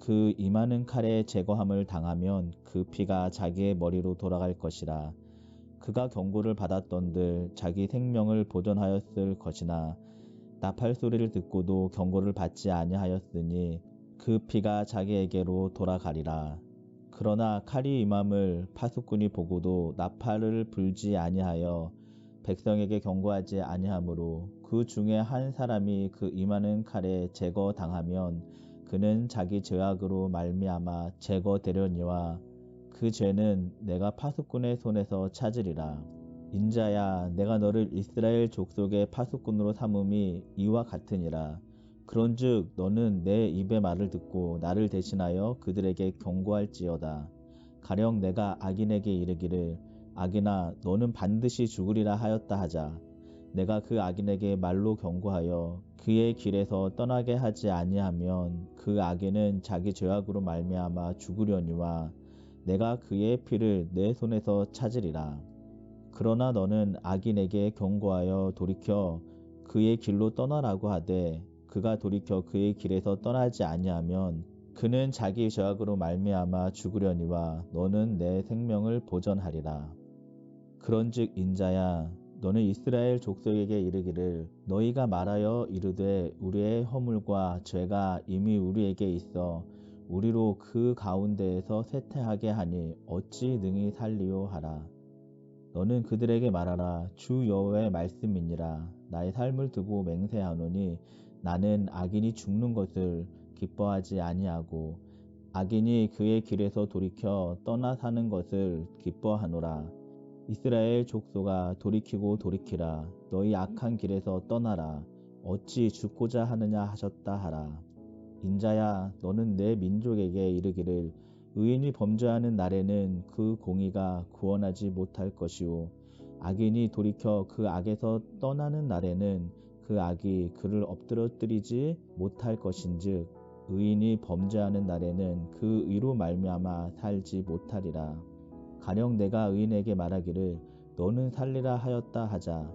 그 임하는 칼에 제거함을 당하면 그 피가 자기의 머리로 돌아갈 것이라. 그가 경고를 받았던들 자기 생명을 보존하였을 것이나 나팔 소리를 듣고도 경고를 받지 아니하였으니 그 피가 자기에게로 돌아가리라. 그러나 칼이 임함을 파수꾼이 보고도 나팔을 불지 아니하여 백성에게 경고하지 아니하므로 그 중에 한 사람이 그 임하는 칼에 제거당하면 그는 자기 죄악으로 말미암아 제거되려니와 그 죄는 내가 파수꾼의 손에서 찾으리라. 인자야 내가 너를 이스라엘 족속의 파수꾼으로 삼음이 이와 같으니라. 그런즉 너는 내 입의 말을 듣고 나를 대신하여 그들에게 경고할지어다. 가령 내가 악인에게 이르기를 악인아 너는 반드시 죽으리라 하였다 하자. 내가 그 악인에게 말로 경고하여 그의 길에서 떠나게 하지 아니하면 그 악인은 자기 죄악으로 말미암아 죽으려니와 내가 그의 피를 내 손에서 찾으리라. 그러나 너는 악인에게 경고하여 돌이켜 그의 길로 떠나라고 하되 그가 돌이켜 그의 길에서 떠나지 아니하면 그는 자기 죄악으로 말미암아 죽으려니와 너는 내 생명을 보전하리라. 그런즉 인자야 너는 이스라엘 족속에게 이르기를 너희가 말하여 이르되 우리의 허물과 죄가 이미 우리에게 있어 우리로 그 가운데에서 쇠퇴하게 하니 어찌 능히 살리오 하라. 너는 그들에게 말하라 주 여호와의 말씀이니라 나의 삶을 두고 맹세하노니 나는 악인이 죽는 것을 기뻐하지 아니하고 악인이 그의 길에서 돌이켜 떠나 사는 것을 기뻐하노라. 이스라엘 족속아 돌이키고 돌이키라. 너희 악한 길에서 떠나라. 어찌 죽고자 하느냐 하셨다 하라. 인자야 너는 내 민족에게 이르기를 의인이 범죄하는 날에는 그 공의가 구원하지 못할 것이요 악인이 돌이켜 그 악에서 떠나는 날에는 그 악이 그를 엎드러뜨리지 못할 것인즉 의인이 범죄하는 날에는 그 의로 말미암아 살지 못하리라 가령 내가 의인에게 말하기를 너는 살리라 하였다 하자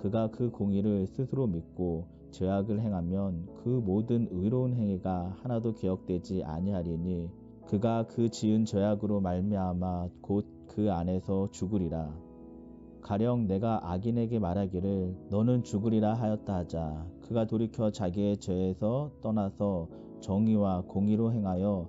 그가 그 공의를 스스로 믿고 죄악을 행하면 그 모든 의로운 행위가 하나도 기억되지 아니하리니 그가 그 지은 죄악으로 말미암아 곧 그 안에서 죽으리라. 가령 내가 악인에게 말하기를 너는 죽으리라 하였다 하자 그가 돌이켜 자기의 죄에서 떠나서 정의와 공의로 행하여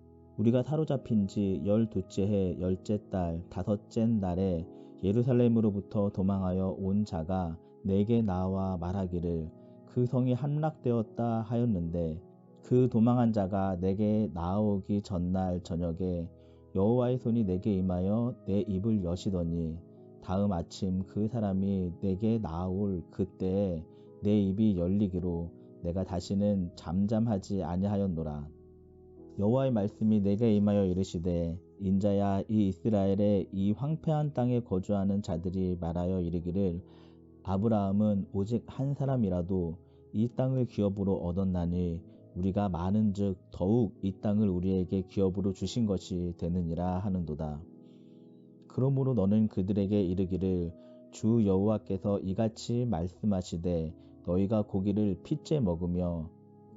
우리가 사로잡힌 지 열두째 해 열째 달 다섯째 날에 예루살렘으로부터 도망하여 온 자가 내게 나와 말하기를 그 성이 함락되었다 하였는데 그 도망한 자가 내게 나오기 전날 저녁에 여호와의 손이 내게 임하여 내 입을 여시더니 다음 아침 그 사람이 내게 나올 그때에 내 입이 열리기로 내가 다시는 잠잠하지 아니하였노라. 여호와의 말씀이 내게 임하여 이르시되 인자야 이 이스라엘의 이 황폐한 땅에 거주하는 자들이 말하여 이르기를 아브라함은 오직 한 사람이라도 이 땅을 기업으로 얻었나니 우리가 많은즉 더욱 이 땅을 우리에게 기업으로 주신 것이 되느니라 하는도다. 그러므로 너는 그들에게 이르기를 주 여호와께서 이같이 말씀하시되 너희가 고기를 핏째 먹으며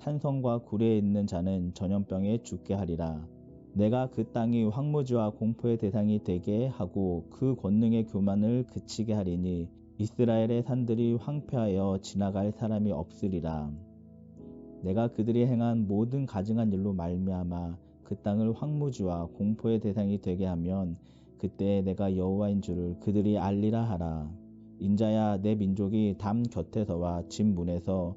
산성과 굴에 있는 자는 전염병에 죽게 하리라. 내가 그 땅이 황무지와 공포의 대상이 되게 하고 그 권능의 교만을 그치게 하리니 이스라엘의 산들이 황폐하여 지나갈 사람이 없으리라. 내가 그들이 행한 모든 가증한 일로 말미암아 그 땅을 황무지와 공포의 대상이 되게 하면 그때 내가 여호와인 줄을 그들이 알리라 하라. 인자야 내 민족이 담 곁에서와 집 문에서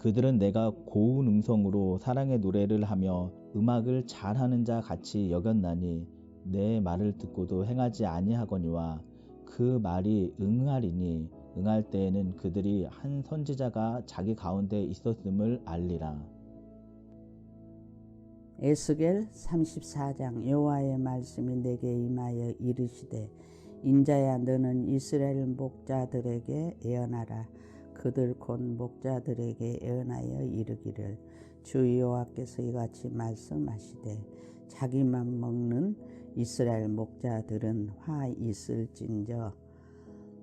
그들은 내가 고운 음성으로 사랑의 노래를 하며 음악을 잘하는 자 같이 여겼나니 내 말을 듣고도 행하지 아니하거니와 그 말이 응하리니 응할 때에는 그들이 한 선지자가 자기 가운데 있었음을 알리라. 에스겔 34장 여호와의 말씀이 내게 임하여 이르시되 인자야 너는 이스라엘 목자들에게 예언하라 그들 곧 목자들에게 예언하여 이르기를 주 여호와께서 이같이 말씀하시되 자기만 먹는 이스라엘 목자들은 화 있을진저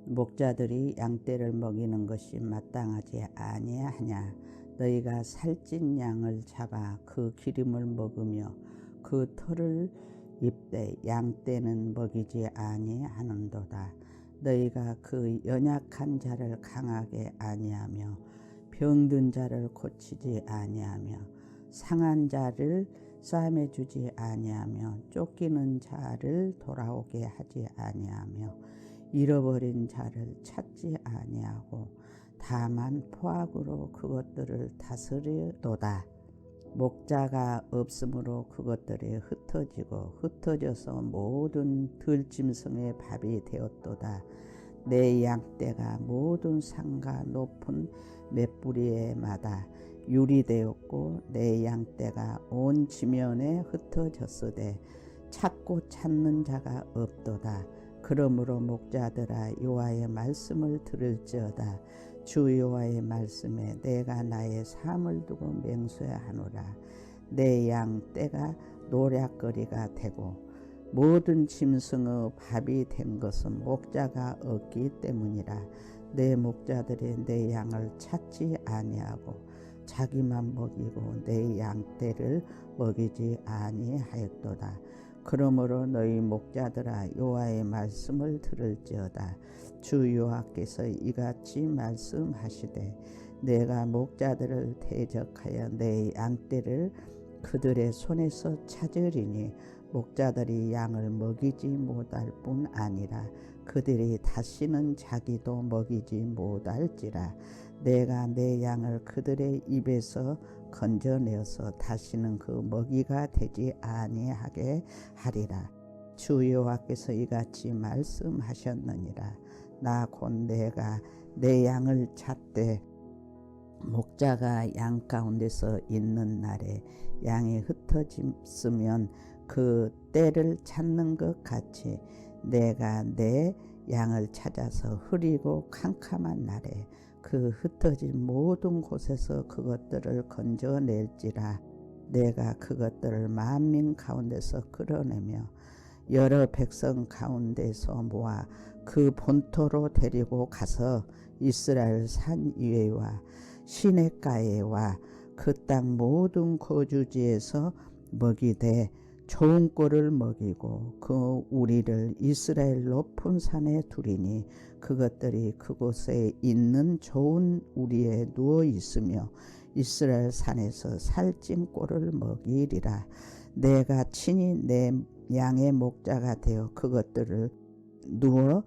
목자들이 양떼를 먹이는 것이 마땅하지 아니하냐 너희가 살찐 양을 잡아 그 기름을 먹으며 그 털을 입되 양떼는 먹이지 아니하는도다. 너희가 그 연약한 자를 강하게 아니하며 병든 자를 고치지 아니하며 상한 자를 싸매 주지 아니하며 쫓기는 자를 돌아오게 하지 아니하며 잃어버린 자를 찾지 아니하고 다만 포악으로 그것들을 다스리도다. 목자가 없으므로 그것들이 흩어지고 흩어져서 모든 들짐승의 밥이 되었도다. 내 양떼가 모든 산과 높은 맷뿌리에 마다 유리되었고 내 양떼가 온 지면에 흩어졌으되 찾고 찾는 자가 없도다. 그러므로 목자들아 여호와의 말씀을 들을지어다. 주 여호와의 말씀에 내가 나의 삶을 두고 맹세하노라. 내양 떼가 노략거리가 되고 모든 짐승의 밥이 된 것은 목자가 없기 때문이라. 내 목자들이 내 양을 찾지 아니하고 자기만 먹이고 내 양 떼를 먹이지 아니하였도다. 그러므로 너희 목자들아 여호와의 말씀을 들을지어다 주 여호와께서 이같이 말씀하시되 내가 목자들을 대적하여 내 양떼를 그들의 손에서 찾으리니 목자들이 양을 먹이지 못할 뿐 아니라 그들이 다시는 자기도 먹이지 못할지라 내가 내 양을 그들의 입에서 건져내어서 다시는 그 먹이가 되지 아니하게 하리라. 주 여호와께서 이같이 말씀하셨느니라. 나 곧 내가 내 양을 찾되 목자가 양 가운데서 있는 날에 양이 흩어졌으면 그 때를 찾는 것 같이 내가 내 양을 찾아서 흐리고 캄캄한 날에 그 흩어진 모든 곳에서 그것들을 건져낼지라. 내가 그것들을 만민 가운데서 끌어내며 여러 백성 가운데서 모아 그 본토로 데리고 가서 이스라엘 산 위에와 시내가에와 그 땅 모든 거주지에서 먹이되 좋은 꼴을 먹이고 그 우리를 이스라엘 높은 산에 두리니 그것들이 그곳에 있는 좋은 우리에 누워 있으며 이스라엘 산에서 살찐 꼴을 먹이리라. 내가 친히 내 양의 목자가 되어 그것들을 누워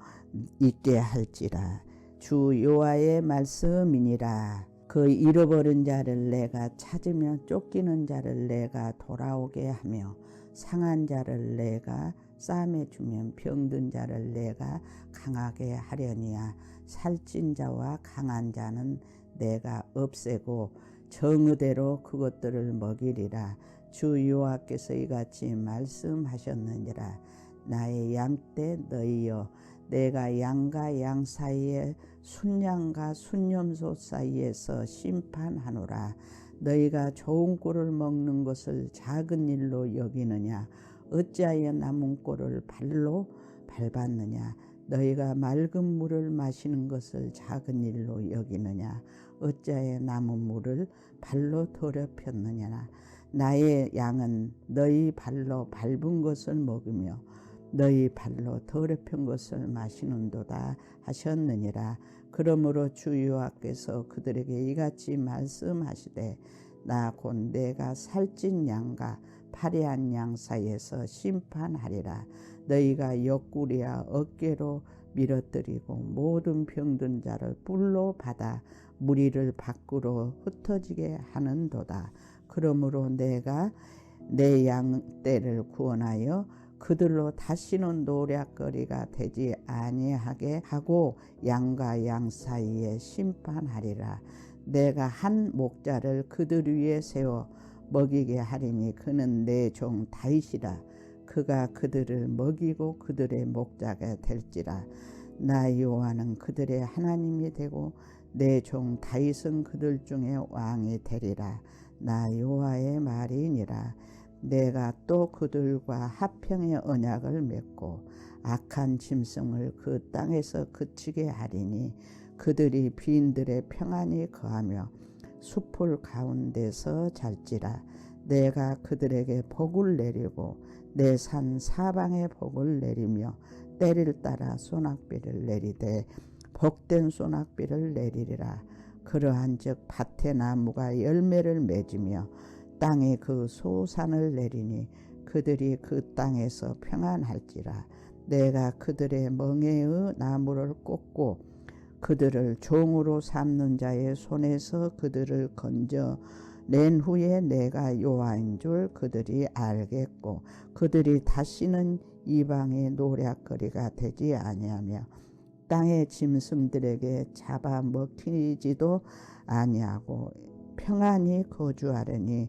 있게 할지라. 주 여호와의 말씀이니라. 그 잃어버린 자를 내가 찾으며 쫓기는 자를 내가 돌아오게 하며 상한 자를 내가 싸매 주면 병든 자를 내가 강하게 하려니야 살찐 자와 강한 자는 내가 없애고 정의대로 그것들을 먹이리라 주 여호와께서 이같이 말씀하셨느니라 나의 양떼 너희여 내가 양과 양 사이에 순양과 순염소 사이에서 심판하노라. 너희가 좋은 꼴을 먹는 것을 작은 일로 여기느냐? 어찌하여 남은 꼴을 발로 밟았느냐? 너희가 맑은 물을 마시는 것을 작은 일로 여기느냐? 어찌하여 남은 물을 발로 더럽혔느냐 나의 양은 너희 발로 밟은 것을 먹으며 너희 발로 더럽힌 것을 마시는도다 하셨느니라. 그러므로 주 여호와께서 그들에게 이같이 말씀하시되 나 곧 내가 살찐 양과 파리한 양 사이에서 심판하리라. 너희가 옆구리와 어깨로 밀어뜨리고 모든 병든 자를 뿔로 받아 무리를 밖으로 흩어지게 하는도다. 그러므로 내가 내 양떼를 구원하여 그들로 다시는 노략거리가 되지 아니하게 하고 양과 양 사이에 심판하리라. 내가 한 목자를 그들 위에 세워 먹이게 하리니 그는 내 종 다윗이라. 그가 그들을 먹이고 그들의 목자가 될지라. 나 여호와는 그들의 하나님이 되고 내 종 다윗은 그들 중에 왕이 되리라. 나 여호와의 말이니라. 내가 또 그들과 화평의 언약을 맺고 악한 짐승을 그 땅에서 그치게 하리니 그들이 빈들의 평안히 거하며 숲을 가운데서 잘지라. 내가 그들에게 복을 내리고 내 산 사방에 복을 내리며 때를 따라 소낙비를 내리되 복된 소낙비를 내리리라. 그러한즉 밭의 나무가 열매를 맺으며 땅에 그 소산을 내리니 그들이 그 땅에서 평안할지라. 내가 그들의 멍에의 나무를 꽂고 그들을 종으로 삼는 자의 손에서 그들을 건져 낸 후에 내가 여호와인 줄 그들이 알겠고 그들이 다시는 이방의 노략거리가 되지 아니하며 땅의 짐승들에게 잡아 먹히지도 아니하고 평안히 거주하려니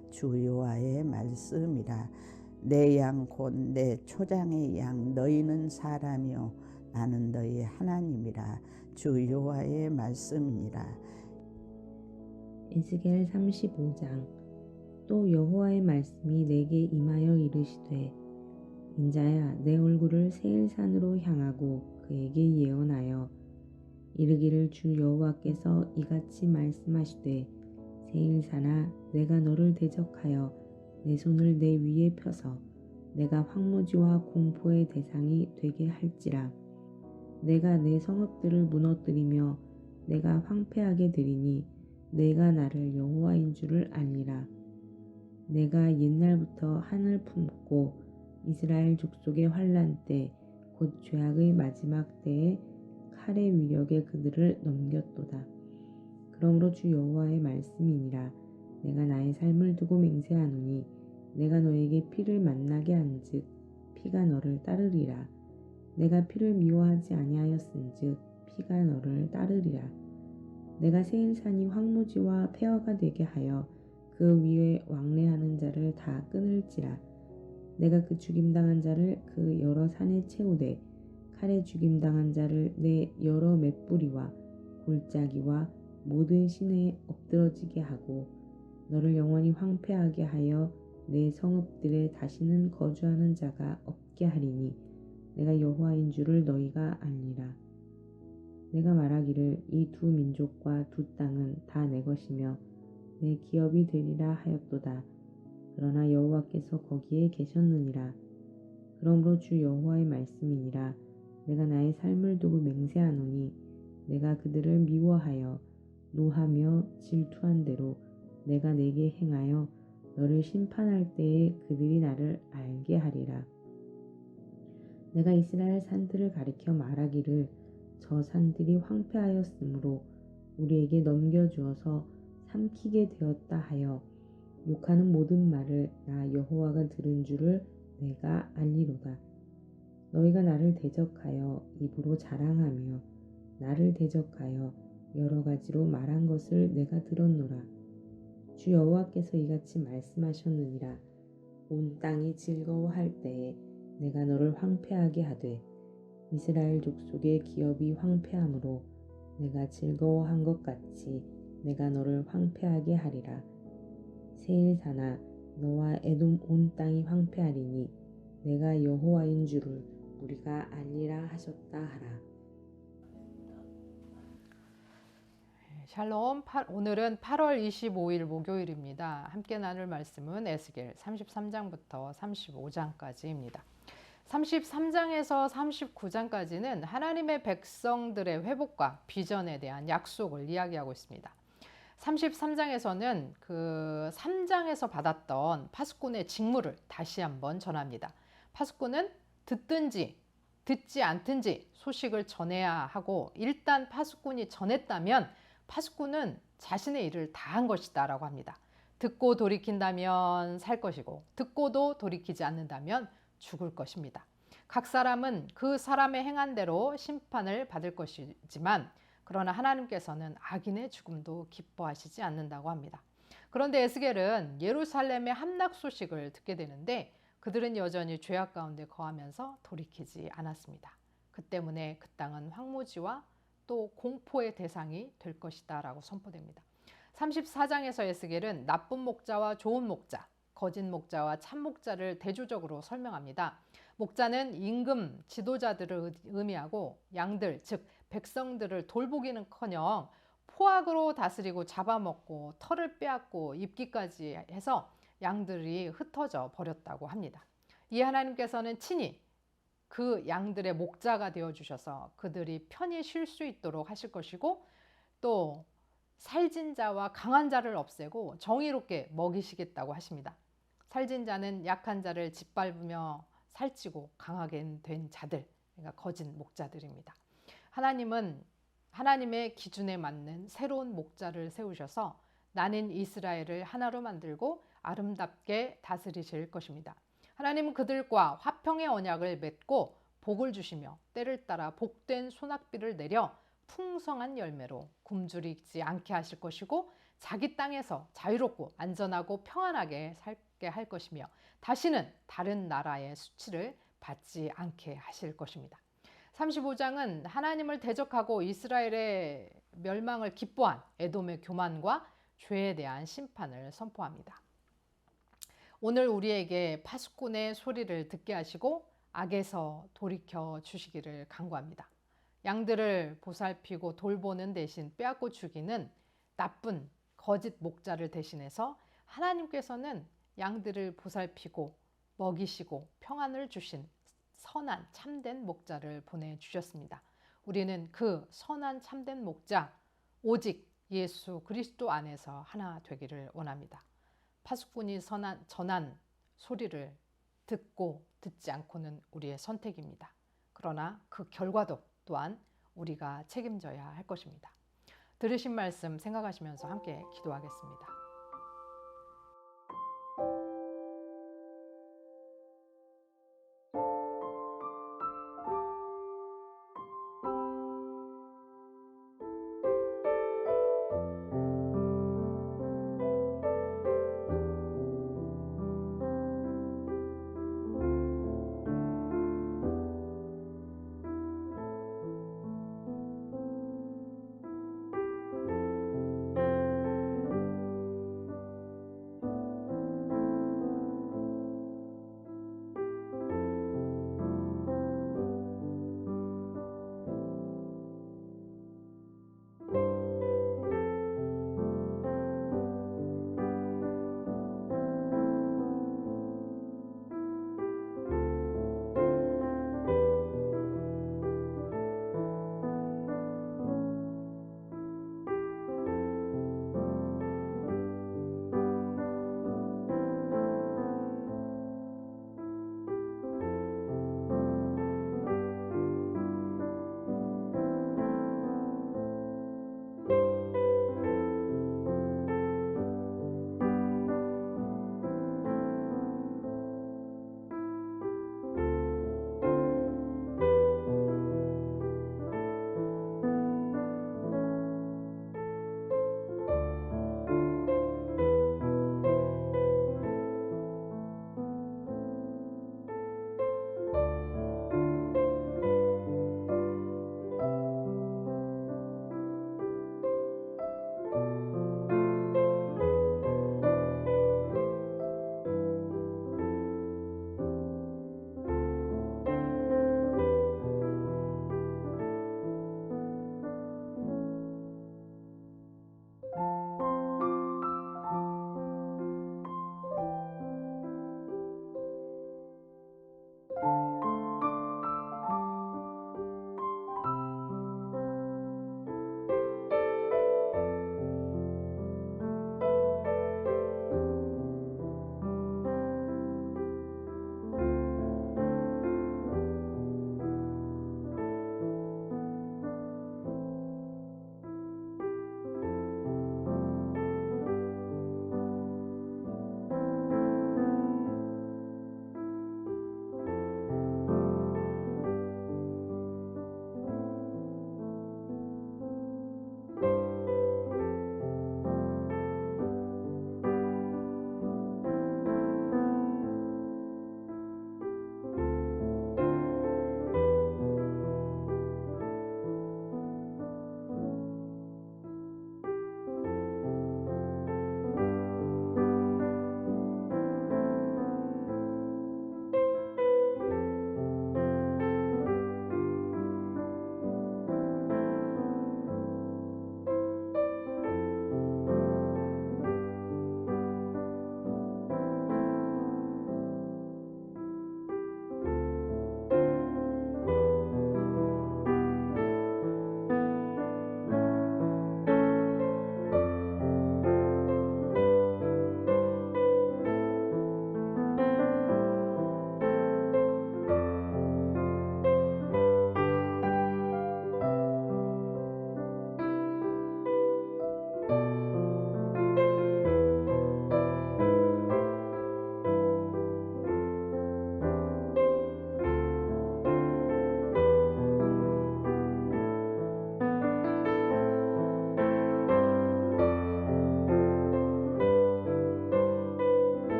주 여호와의 말씀이라. 내 양 곧 내 초장의 양 너희는 사람이요. 나는 너희 하나님이라. 주 여호와의 말씀이니라. 에스겔 35장. 또 여호와의 말씀이 내게 임하여 이르시되 인자야 내 얼굴을 세일산으로 향하고 그에게 예언하여 이르기를 주 여호와께서 이같이 말씀하시되 세일산아 내가 너를 대적하여 내 손을 내 위에 펴서 내가 황무지와 공포의 대상이 되게 할지라. 내가 내 성읍들을 무너뜨리며 내가 황폐하게 되리니 내가 나를 여호와인 줄을 알리라. 내가 옛날부터 하늘 품고 이스라엘 족속의 환란 때 곧 죄악의 마지막 때에 칼의 위력에 그들을 넘겼도다. 그러므로 주 여호와의 말씀이니라 내가 나의 삶을 두고 맹세하노니 내가 너에게 피를 만나게 한즉 피가 너를 따르리라. 내가 피를 미워하지 아니하였은즉 피가 너를 따르리라. 내가 세일산이 황무지와 폐허가 되게 하여 그 위에 왕래하는 자를 다 끊을지라. 내가 그 죽임당한 자를 그 여러 산에 채우되 칼에 죽임당한 자를 내 여러 맷뿌리와 골짜기와 모든 시내에 엎드러지게 하고 너를 영원히 황폐하게 하여 내 성읍들에 다시는 거주하는 자가 없게 하리니 내가 여호와인 줄을 너희가 알리라. 내가 말하기를 이 두 민족과 두 땅은 다 내 것이며 내 기업이 되리라 하였도다. 그러나 여호와께서 거기에 계셨느니라. 그러므로 주 여호와의 말씀이니라. 내가 나의 삶을 두고 맹세하노니 내가 그들을 미워하여 노하며 질투한 대로 내가 내게 행하여 너를 심판할 때에 그들이 나를 알게 하리라. 내가 이스라엘 산들을 가리켜 말하기를 저 산들이 황폐하였으므로 우리에게 넘겨주어서 삼키게 되었다 하여 욕하는 모든 말을 나 여호와가 들은 줄을 내가 알리로다. 너희가 나를 대적하여 입으로 자랑하며 나를 대적하여 여러 가지로 말한 것을 내가 들었노라. 주 여호와께서 이같이 말씀하셨느니라. 온 땅이 즐거워할 때에 내가 너를 황폐하게 하되 이스라엘 족속의 기업이 황폐함으로 내가 즐거워한 것 같이 내가 너를 황폐하게 하리라. 세일사나 너와 에돔 온 땅이 황폐하리니 내가 여호와인 줄을 우리가 알리라 하셨다 하라. 샬롬 오늘은 8월 25일 목요일입니다. 함께 나눌 말씀은 에스겔 33장부터 35장까지입니다. 33장에서 39장까지는 하나님의 백성들의 회복과 비전에 대한 약속을 이야기하고 있습니다. 33장에서는 그 3장에서 받았던 파수꾼의 직무를 다시 한번 전합니다. 파수꾼은 듣든지 듣지 않든지 소식을 전해야 하고 일단 파수꾼이 전했다면 파수꾼은 자신의 일을 다 한 것이다 라고 합니다. 듣고 돌이킨다면 살 것이고 듣고도 돌이키지 않는다면 죽을 것입니다. 각 사람은 그 사람의 행한 대로 심판을 받을 것이지만 그러나 하나님께서는 악인의 죽음도 기뻐하시지 않는다고 합니다. 그런데 에스겔은 예루살렘의 함락 소식을 듣게 되는데 그들은 여전히 죄악 가운데 거하면서 돌이키지 않았습니다. 그 때문에 그 땅은 황무지와 또 공포의 대상이 될 것이다 라고 선포됩니다. 34장에서 에스겔은 나쁜 목자와 좋은 목자, 거짓 목자와 참 목자를 대조적으로 설명합니다. 목자는 임금 지도자들을 의미하고 양들 즉 백성들을 돌보기는커녕 포악으로 다스리고 잡아먹고 털을 빼앗고 입기까지 해서 양들이 흩어져 버렸다고 합니다. 이 하나님께서는 친히 그 양들의 목자가 되어 주셔서 그들이 편히 쉴 수 있도록 하실 것이고 또 살진 자와 강한 자를 없애고 정의롭게 먹이시겠다고 하십니다. 살진 자는 약한 자를 짓밟으며 살찌고 강하게 된 자들, 그러니까 거짓 목자들입니다. 하나님은 하나님의 기준에 맞는 새로운 목자를 세우셔서 나는 이스라엘을 하나로 만들고 아름답게 다스리실 것입니다. 하나님은 그들과 화평의 언약을 맺고 복을 주시며 때를 따라 복된 소낙비를 내려 풍성한 열매로 굶주리지 않게 하실 것이고 자기 땅에서 자유롭고 안전하고 평안하게 살게 할 것이며 다시는 다른 나라의 수치를 받지 않게 하실 것입니다. 35장은 하나님을 대적하고 이스라엘의 멸망을 기뻐한 에돔의 교만과 죄에 대한 심판을 선포합니다. 오늘 우리에게 파수꾼의 소리를 듣게 하시고 악에서 돌이켜 주시기를 간구합니다. 양들을 보살피고 돌보는 대신 빼앗고 죽이는 나쁜 거짓 목자를 대신해서 하나님께서는 양들을 보살피고 먹이시고 평안을 주신 선한 참된 목자를 보내주셨습니다. 우리는 그 선한 참된 목자, 오직 예수 그리스도 안에서 하나 되기를 원합니다. 파수꾼이 선한, 전한 소리를 듣고 듣지 않고는 우리의 선택입니다. 그러나 그 결과도 또한 우리가 책임져야 할 것입니다. 들으신 말씀 생각하시면서 함께 기도하겠습니다.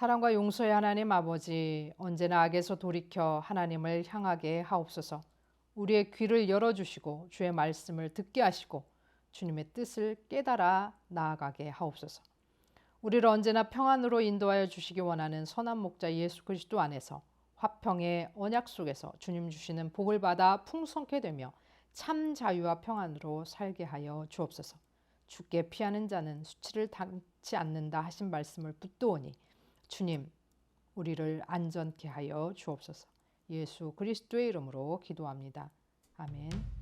사랑과 용서의 하나님 아버지, 언제나 악에서 돌이켜 하나님을 향하게 하옵소서. 우리의 귀를 열어주시고 주의 말씀을 듣게 하시고 주님의 뜻을 깨달아 나아가게 하옵소서. 우리를 언제나 평안으로 인도하여 주시기 원하는 선한 목자 예수 그리스도 안에서 화평의 언약 속에서 주님 주시는 복을 받아 풍성케 되며 참 자유와 평안으로 살게 하여 주옵소서. 주께 피하는 자는 수치를 당치 않는다 하신 말씀을 붙드오니 주님 우리를 안전케 하여 주옵소서. 예수 그리스도의 이름으로 기도합니다. 아멘.